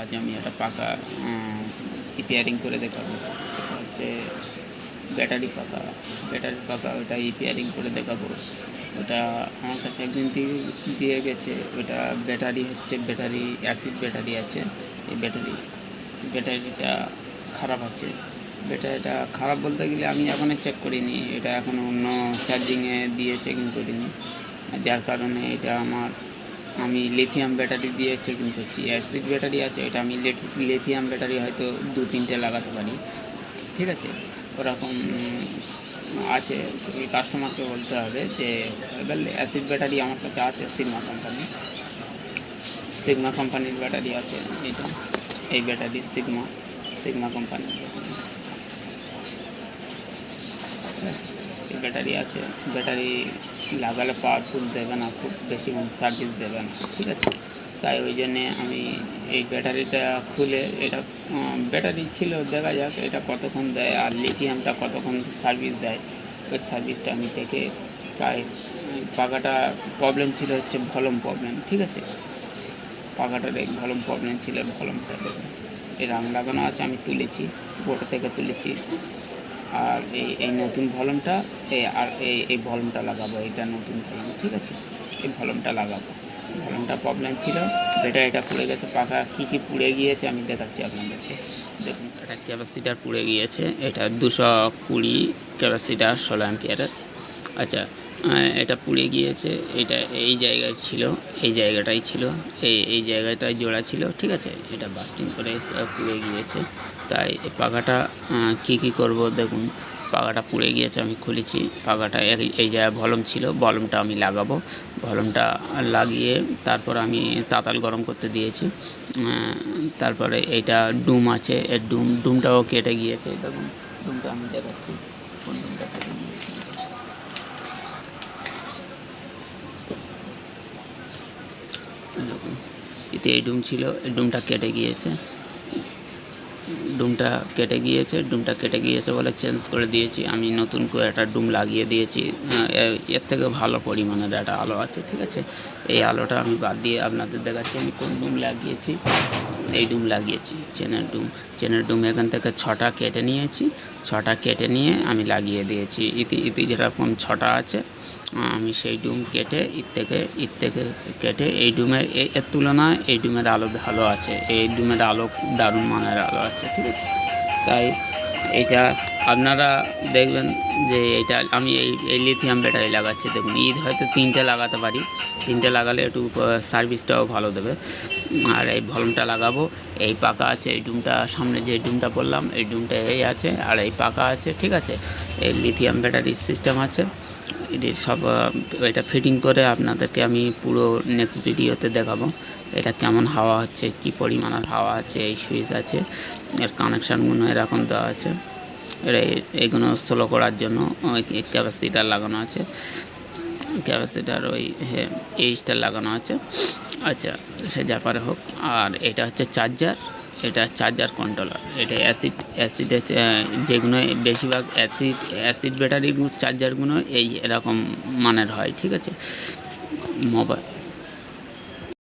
আজ আমি একটা পাকা রিপেয়ারিং করে দেখাবো। সেটা হচ্ছে ব্যাটারি পাকা। ব্যাটারি পাকা, ওটা রিপেয়ারিং করে দেখাবো। ওটা আমার কাছে একদিন দিয়ে গেছে। ওটা ব্যাটারি হচ্ছে ব্যাটারি অ্যাসিড ব্যাটারি আছে। এই ব্যাটারি ব্যাটারিটা খারাপ আছে। ব্যাটারিটা খারাপ বলতে গেলে আমি এখনও চেক করিনি। এটা এখনও অন্য চার্জিংয়ে দিয়ে চেকিং করিনি। যার কারণে এটা আমার আমি লিথিয়াম ব্যাটারি দিয়ে চেকিং করছি। অ্যাসিড ব্যাটারি আছে, এটা আমি লিথিয়াম ব্যাটারি হয়তো দু তিনটে লাগাতে পারি। ঠিক আছে? ওরকম আছে। কাস্টমারকে বলতে হবে যে এবার অ্যাসিড ব্যাটারি আমার কাছে আছে সিগমা কোম্পানি সিগমা কোম্পানির ব্যাটারি আছে, এটা। এই ব্যাটারি সিগমা সিগমা কোম্পানির ব্যাটারি আছে? ব্যাটারি লাগালে পাওয়ারফুল দেবে না, খুব বেশি সার্ভিস দেবে না, ঠিক আছে? তাই ওই জন্যে আমি এই ব্যাটারিটা খুলে এটা ব্যাটারি ছিল, দেখা যাক এটা কতক্ষণ দেয় আর লিথিয়ামটা কতক্ষণ সার্ভিস দেয়। ওই সার্ভিসটা আমি দেখে তাই পাখাটা প্রবলেম ছিল হচ্ছে ভলম প্রবলেম ঠিক আছে? পাখাটার এই ভলম প্রবলেম ছিল ভলমটা দেবে এই রাং লাগানো আছে, আমি তুলেছি বোর্ড থেকে তুলেছি। আর এই এই নতুন ভলমটা এই আর এই এই ভলমটা লাগাবো এটা নতুন ভলম ঠিক আছে? এই ভলমটা লাগাবো। ভলমটা প্রবলেম ছিল এটা এটা পুড়ে গেছে, পাখা কী কী পুড়ে গিয়েছে আমি দেখাচ্ছি আপনাদেরকে। দেখুন। এটা ক্যাপাসিটার পুড়ে গিয়েছে, এটা দুশো কুড়ি ক্যাপাসিটার ষোলো অ্যাম্পিয়ারের। আচ্ছা এটা পুড়ে গিয়েছে, এটা এই জায়গায় ছিল, এই জায়গাটাই ছিল, এই এই জায়গাটায় জোড়া ছিল, ঠিক আছে? এটা বাস্টিং করে পুড়ে গিয়েছে। তাই পাখাটা কী কী করব দেখুন, পাখাটা পুড়ে গিয়েছে, আমি খুলেছি। পাখাটা এই- জায়গায় ভলম ছিল, ভলমটা আমি লাগাবো। ভলমটা লাগিয়ে তারপর আমি তাতাল গরম করতে দিয়েছি। তারপরে এইটা ডুম আছে এর ডুম, ডুমটাও কেটে গিয়েছে, দেখুন, ডুমটা আমি দেখাচ্ছি। কোন ডুমটা দেখুন এতে এই ডুম ছিল, এই ডুমটা কেটে গিয়েছে। ডুমটা কেটে গিয়েছে, ডুমটা কেটে গিয়েছে বলে চেঞ্জ করে দিয়েছি। আমি নতুন করে একটা ডুম লাগিয়ে দিয়েছি। এর থেকে ভালো পরিমাণের একটা আলো আছে, ঠিক আছে? এই আলোটা আমি বাদ দিয়ে আপনাদের দেখাচ্ছি আমি কোন ডুম লাগিয়েছি। এই ডুম লাগিয়েছি, চেনের ডুম। চেনের ডুম এখান থেকে ছটা কেটে নিয়েছি। ছটা কেটে নিয়ে আমি লাগিয়ে দিয়েছি। ইতি ইতি যেরকম ছটা আছে, আমি সেই ডুম কেটে ইত থেকে ইত থেকে কেটে এই ডুমের এর তুলনায় এই ডুমের আলো ভালো আছে। এই ডুমের আলো দারুণ মানের আলো আছে, ঠিক আছে? তাই এটা আপনারা দেখবেন যে এটা আমি এই এই লিথিয়াম ব্যাটারি লাগাচ্ছি। দেখুন, ঈদ হয়তো তিনটে লাগাতে পারি। তিনটে লাগালে একটু সার্ভিসটাও ভালো দেবে। আর এই ভলমটা লাগাবো। এই পাকা আছে, এই ডুমটা, সামনে যে ডুমটা বললাম, এই ডুমটা এই আছে, আর এই পাকা আছে, ঠিক আছে? এই লিথিয়াম ব্যাটারির সিস্টেম আছে। এটি সব এটা ফিটিং করে আপনাদেরকে আমি পুরো নেক্সট ভিডিওতে দেখাবো। এটা কেমন হাওয়া হচ্ছে, কি পরিমাণের হাওয়া আছে, এই সুইচ আছে, এর কানেকশানগুলো এরকম দেওয়া আছে। এটা এগুলো স্লো করার জন্য ক্যাপাসিটার লাগানো আছে। ক্যাপাসিটার ওই এইচটা লাগানো আছে। আচ্ছা সে যা পারে হোক। আর এটা হচ্ছে চার্জার এটা চার্জার কন্ট্রোলার এটা অ্যাসিড অ্যাসিডে যেগুলো বেশিরভাগ অ্যাসিড অ্যাসিড ব্যাটারিগুলো চার্জারগুলো এই এরকম মানের হয়, ঠিক আছে? মোবাইল